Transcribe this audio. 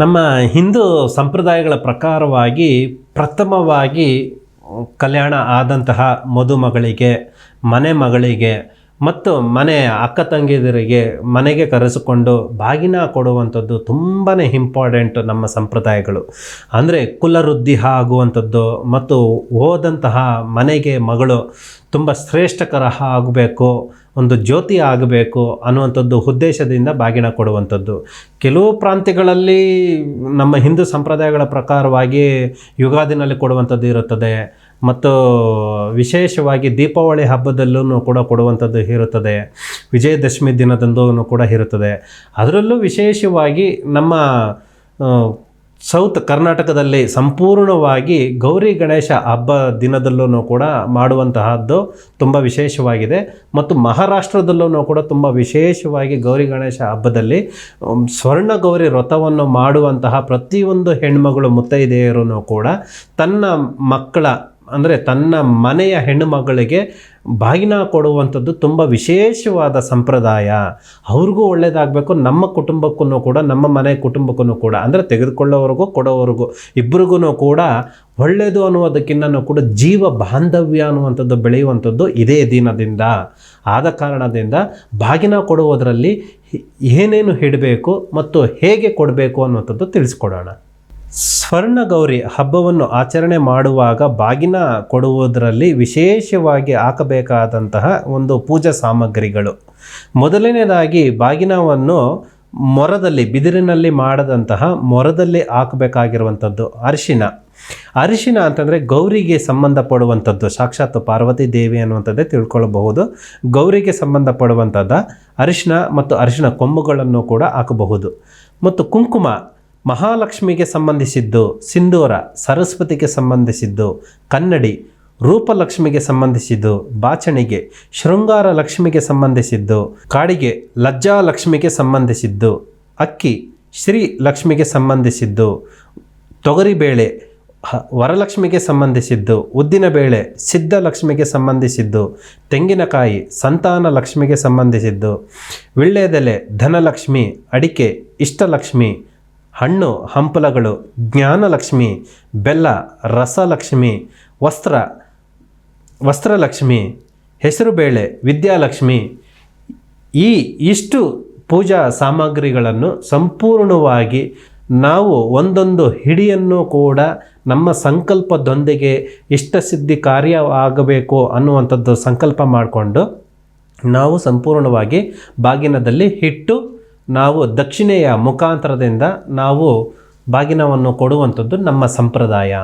ನಮ್ಮ ಹಿಂದೂ ಸಂಪ್ರದಾಯಗಳ ಪ್ರಕಾರವಾಗಿ ಪ್ರಥಮವಾಗಿ ಕಲ್ಯಾಣ ಆದಂತಹ ಮದುಮಗಳಿಗೆ, ಮನೆ ಮಗಳಿಗೆ ಮತ್ತು ಮನೆ ಅಕ್ಕ ತಂಗಿದರಿಗೆ ಮನೆಗೆ ಕರೆಸಿಕೊಂಡು ಬಾಗಿನ ಕೊಡುವಂಥದ್ದು ತುಂಬಾ ಇಂಪಾರ್ಟೆಂಟ್ ನಮ್ಮ ಸಂಪ್ರದಾಯಗಳು. ಅಂದರೆ ಕುಲವೃದ್ಧಿ ಆಗುವಂಥದ್ದು ಮತ್ತು ಹೋದಂತಹ ಮನೆಗೆ ಮಗಳು ತುಂಬ ಶ್ರೇಷ್ಠಕರ ಆಗಬೇಕು. ಒಂದು ಜ್ಯೋತಿ ಆಗಬೇಕು ಅನ್ನುವಂಥದ್ದು ಉದ್ದೇಶದಿಂದ ಬಾಗಿನ ಕೊಡುವಂಥದ್ದು. ಕೆಲವು ಪ್ರಾಂತ್ಯಗಳಲ್ಲಿ ನಮ್ಮ ಹಿಂದೂ ಸಂಪ್ರದಾಯಗಳ ಪ್ರಕಾರವಾಗಿ ಯುಗಾದಿನಲ್ಲಿ ಕೊಡುವಂಥದ್ದು ಇರುತ್ತದೆ. ಮತ್ತು ವಿಶೇಷವಾಗಿ ದೀಪಾವಳಿ ಹಬ್ಬದಲ್ಲೂ ಕೂಡ ಕೊಡುವಂಥದ್ದು ಇರುತ್ತದೆ. ವಿಜಯದಶಮಿ ದಿನದಂದು ಕೂಡ ಇರುತ್ತದೆ. ಅದರಲ್ಲೂ ವಿಶೇಷವಾಗಿ ನಮ್ಮ ಸೌತ್ ಕರ್ನಾಟಕದಲ್ಲಿ ಸಂಪೂರ್ಣವಾಗಿ ಗೌರಿ ಗಣೇಶ ಹಬ್ಬ ದಿನದಲ್ಲೂ ಕೂಡ ಮಾಡುವಂತಹದ್ದು ತುಂಬ ವಿಶೇಷವಾಗಿದೆ. ಮತ್ತು ಮಹಾರಾಷ್ಟ್ರದಲ್ಲೂ ಕೂಡ ತುಂಬ ವಿಶೇಷವಾಗಿ ಗೌರಿ ಗಣೇಶ ಹಬ್ಬದಲ್ಲಿ ಸ್ವರ್ಣ ಗೌರಿ ವ್ರತವನ್ನು ಮಾಡುವಂತಹ ಪ್ರತಿಯೊಂದು ಹೆಣ್ಮಗಳು ಮುತ್ತೈದೆಯರೂ ಕೂಡ ತನ್ನ ಮಕ್ಕಳ ಅಂದರೆ ತನ್ನ ಮನೆಯ ಹೆಣ್ಣು ಮಗಳಿಗೆ ಬಾಗಿನ ಕೊಡುವಂಥದ್ದು ತುಂಬ ವಿಶೇಷವಾದ ಸಂಪ್ರದಾಯ. ಅವ್ರಿಗೂ ಒಳ್ಳೆಯದಾಗಬೇಕು ನಮ್ಮ ಕುಟುಂಬಕ್ಕೂ ಕೂಡ, ನಮ್ಮ ಮನೆ ಕುಟುಂಬಕ್ಕೂ ಕೂಡ, ಅಂದರೆ ತೆಗೆದುಕೊಳ್ಳೋವರೆಗೂ ಕೊಡೋವರೆಗೂ ಇಬ್ಬರಿಗೂ ಕೂಡ ಒಳ್ಳೆಯದು ಅನ್ನುವುದಕ್ಕಿಂತನೂ ಕೂಡ ಜೀವ ಬಾಂಧವ್ಯ ಅನ್ನುವಂಥದ್ದು ಬೆಳೆಯುವಂಥದ್ದು ಇದೇ ದಿನದಿಂದ. ಆದ ಕಾರಣದಿಂದ ಬಾಗಿನ ಕೊಡುವುದರಲ್ಲಿ ಏನೇನು ಹಿಡಬೇಕು ಮತ್ತು ಹೇಗೆ ಕೊಡಬೇಕು ಅನ್ನುವಂಥದ್ದು ತಿಳಿಸ್ಕೊಡೋಣ. ಸ್ವರ್ಣ ಗೌರಿ ಹಬ್ಬವನ್ನು ಆಚರಣೆ ಮಾಡುವಾಗ ಬಾಗಿನ ಕೊಡುವುದರಲ್ಲಿ ವಿಶೇಷವಾಗಿ ಹಾಕಬೇಕಾದಂತಹ ಒಂದು ಪೂಜಾ ಸಾಮಗ್ರಿಗಳು. ಮೊದಲನೇದಾಗಿ ಬಾಗಿನವನ್ನು ಮೊರದಲ್ಲಿ, ಬಿದಿರಿನಲ್ಲಿ ಮಾಡದಂತಹ ಮೊರದಲ್ಲಿ ಹಾಕಬೇಕಾಗಿರುವಂಥದ್ದು ಅರಿಶಿನ. ಅರಿಶಿನ ಅಂತಂದರೆ ಗೌರಿಗೆ ಸಂಬಂಧಪಡುವಂಥದ್ದು, ಸಾಕ್ಷಾತ್ ಪಾರ್ವತಿ ದೇವಿ ಅನ್ನುವಂಥದ್ದೇ ತಿಳ್ಕೊಳ್ಳಬಹುದು ಗೌರಿಗೆ ಸಂಬಂಧಪಡುವಂಥದ್ದು ಅರಿಶಿನ ಮತ್ತು ಅರಿಶಿನ ಕೊಂಬುಗಳನ್ನು ಕೂಡ ಹಾಕಬಹುದು. ಮತ್ತು ಕುಂಕುಮ ಮಹಾಲಕ್ಷ್ಮಿಗೆ ಸಂಬಂಧಿಸಿದ್ದು, ಸಿಂಧೂರ ಸರಸ್ವತಿಗೆ ಸಂಬಂಧಿಸಿದ್ದು, ಕನ್ನಡಿ ರೂಪಲಕ್ಷ್ಮಿಗೆ ಸಂಬಂಧಿಸಿದ್ದು, ಬಾಚಣಿಗೆ ಶೃಂಗಾರ ಲಕ್ಷ್ಮಿಗೆ ಸಂಬಂಧಿಸಿದ್ದು, ಕಾಡಿಗೆ ಲಜ್ಜಾ ಲಕ್ಷ್ಮಿಗೆ ಸಂಬಂಧಿಸಿದ್ದು, ಅಕ್ಕಿ ಶ್ರೀ ಲಕ್ಷ್ಮಿಗೆ ಸಂಬಂಧಿಸಿದ್ದು ತೊಗರಿಬೇಳೆ ವರಲಕ್ಷ್ಮಿಗೆ ಸಂಬಂಧಿಸಿದ್ದು ಉದ್ದಿನಬೇಳೆ ಸಿದ್ಧಲಕ್ಷ್ಮಿಗೆ ಸಂಬಂಧಿಸಿದ್ದು, ತೆಂಗಿನಕಾಯಿ ಸಂತಾನ ಲಕ್ಷ್ಮಿಗೆ ಸಂಬಂಧಿಸಿದ್ದು, ವಿಳ್ಳೆದೆಲೆ ಧನಲಕ್ಷ್ಮಿ, ಅಡಿಕೆ ಇಷ್ಟಲಕ್ಷ್ಮಿ ಹಣ್ಣು, ಹಂಪಲಗಳು, ಜ್ಞಾನಲಕ್ಷ್ಮಿ, ಬೆಲ್ಲ, ರಸಲಕ್ಷ್ಮಿ, ವಸ್ತ್ರ, ವಸ್ತ್ರಲಕ್ಷ್ಮಿ, ಹೆಸರುಬೇಳೆ, ವಿದ್ಯಾಲಕ್ಷ್ಮಿ ಈ ಇಷ್ಟು ಪೂಜಾ ಸಾಮಗ್ರಿಗಳನ್ನು ಸಂಪೂರ್ಣವಾಗಿ ನಾವು ಒಂದೊಂದು ಹಿಡಿಯನ್ನು ಕೂಡ ನಮ್ಮ ಸಂಕಲ್ಪದೊಂದಿಗೆ ಇಷ್ಟಸಿದ್ಧಿ ಕಾರ್ಯವಾಗಬೇಕು ಅನ್ನುವಂಥದ್ದು ಸಂಕಲ್ಪ ಮಾಡಿಕೊಂಡು ನಾವು ಸಂಪೂರ್ಣವಾಗಿ ಬಾಗಿನದಲ್ಲಿ ಇಟ್ಟು ನಾವು ದಕ್ಷಿಣೆಯ ಮುಖಾಂತರದಿಂದ ನಾವು ಬಾಗಿನವನ್ನು ಕೊಡುವಂಥದ್ದು ನಮ್ಮ ಸಂಪ್ರದಾಯ.